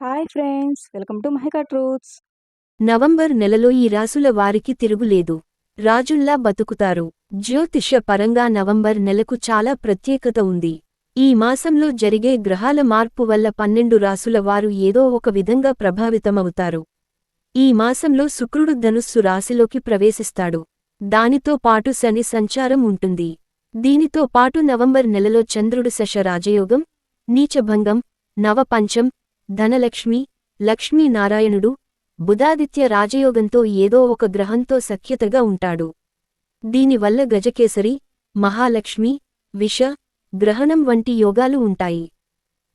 Hi friends welcome to Mahika truths. November నెలలో ఈ రాసుల వారికి తిరుగులేదు రాజుల్లా బతుకుతారు. జ్యోతిష పరంగా నవంబర్ నెలకు చాలా ప్రత్యేకత ఉంది. ఈ మాసంలో జరిగే గ్రహాల మార్పు వల్ల పన్నెండు రాసుల వారు ఏదో ఒక విధంగా ప్రభావితమవుతారు. ఈ మాసంలో శుక్రుడు ధనుస్సు రాశిలోకి ప్రవేశిస్తాడు. దానితో పాటు శని సంచారం ఉంటుంది. దీనితో పాటు నవంబర్ నెలలో చంద్రుడు శశ రాజయోగం నీచభంగం నవపంచం ధనలక్ష్మి లక్ష్మీనారాయణుడు బుధాదిత్య రాజయోగంతో ఏదో ఒక గ్రహంతో సఖ్యతగా ఉంటాడు. దీనివల్ల గజకేసరి మహాలక్ష్మి విష గ్రహణం వంటి యోగాలు ఉంటాయి.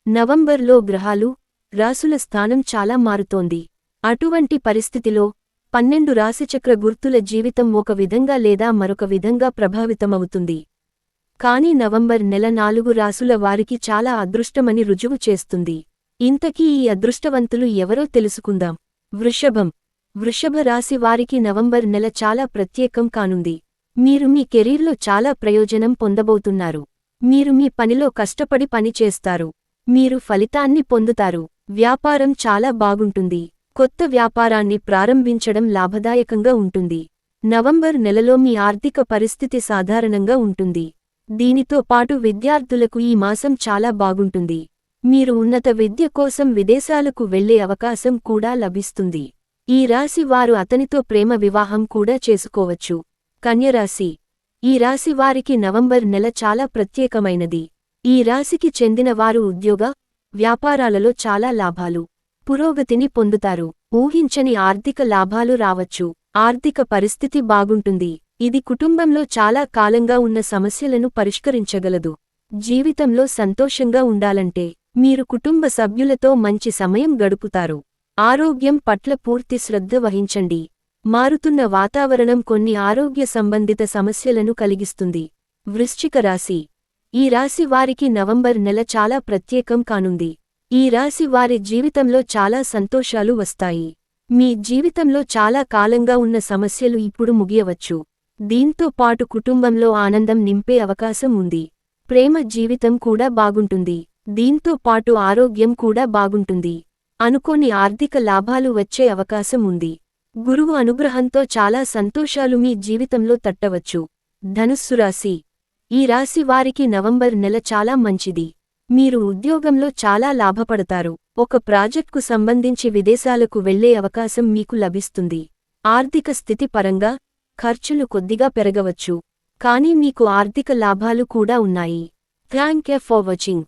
నవంబర్లో గ్రహాలు రాసుల స్థానం చాలా మారుతోంది. అటువంటి పరిస్థితిలో పన్నెండు రాశిచక్ర గుర్తుల జీవితం ఒక విధంగా లేదా మరొక విధంగా ప్రభావితమవుతుంది. కాని నవంబర్ నెల నాలుగు రాసుల వారికి చాలా అదృష్టమని రుజువు చేస్తుంది. ఇంతకీ ఈ అదృష్టవంతులు ఎవరో తెలుసుకుందాం. వృషభం. వృషభ రాశి వారికి నవంబర్ నెల చాలా ప్రత్యేకం కానుంది. మీరు మీ కెరీర్లో చాలా ప్రయోజనం పొందబోతున్నారు. మీరు మీ పనిలో కష్టపడి పని చేస్తారు. మీరు ఫలితాన్ని పొందుతారు. వ్యాపారం చాలా బాగుంటుంది. కొత్త వ్యాపారాన్ని ప్రారంభించడం లాభదాయకంగా ఉంటుంది. నవంబర్ నెలలో మీ ఆర్థిక పరిస్థితి సాధారణంగా ఉంటుంది. దీనితో పాటు విద్యార్థులకు ఈ మాసం చాలా బాగుంటుంది. మీరు ఉన్నత విద్య కోసం విదేశాలకు వెళ్ళే అవకాశం కూడా లభిస్తుంది. ఈ రాశి వారు అతనితో ప్రేమ వివాహం కూడా చేసుకోవచ్చు. కన్యరాశి ఈ రాశి వారికి నవంబర్ నెల చాలా ప్రత్యేకమైనది. ఈ రాశికి చెందిన వారు ఉద్యోగ వ్యాపారాలలో చాలా లాభాలు. పురోగతిని పొందుతారు. ఊహించని ఆర్థిక లాభాలు రావచ్చు. ఆర్థిక పరిస్థితి బాగుంటుంది. ఇది కుటుంబంలో చాలా కాలంగా ఉన్న సమస్యలను పరిష్కరించగలదు. జీవితంలో సంతోషంగా ఉండాలంటే మీరు కుటుంబ సభ్యులతో మంచి సమయం గడుపుతారు. ఆరోగ్యం పట్ల పూర్తి శ్రద్ధ వహించండి. మారుతున్న వాతావరణం కొన్ని ఆరోగ్య సంబంధిత సమస్యలను కలిగిస్తుంది. వృశ్చిక రాశి. ఈ రాశి వారికి నవంబర్ నెల చాలా ప్రత్యేకం కానుంది. ఈ రాశి వారి జీవితంలో చాలా సంతోషాలు వస్తాయి. మీ జీవితంలో చాలా కాలంగా ఉన్న సమస్యలు ఇప్పుడు ముగియవచ్చు. దీంతో పాటు కుటుంబంలో ఆనందం నింపే అవకాశం ఉంది. ప్రేమ జీవితం కూడా బాగుంటుంది. దీంతో పాటు ఆరోగ్యం కూడా బాగుంటుంది. అనుకోని ఆర్థిక లాభాలు వచ్చే అవకాశం ఉంది. గురువు అనుగ్రహంతో చాలా సంతోషాలు మీ జీవితంలో తట్టవచ్చు. ధనుస్సు రాశి. ఈ రాశి వారికి నవంబర్ నెల చాలా మంచిది. మీరు ఉద్యోగంలో చాలా లాభపడతారు. ఒక ప్రాజెక్టుకు సంబంధించి విదేశాలకు వెళ్ళే అవకాశం మీకు లభిస్తుంది. ఆర్థిక స్థితి పరంగా ఖర్చులు కొద్దిగా పెరగవచ్చు. కానీ మీకు ఆర్థిక లాభాలు కూడా ఉన్నాయి. Thank you for watching.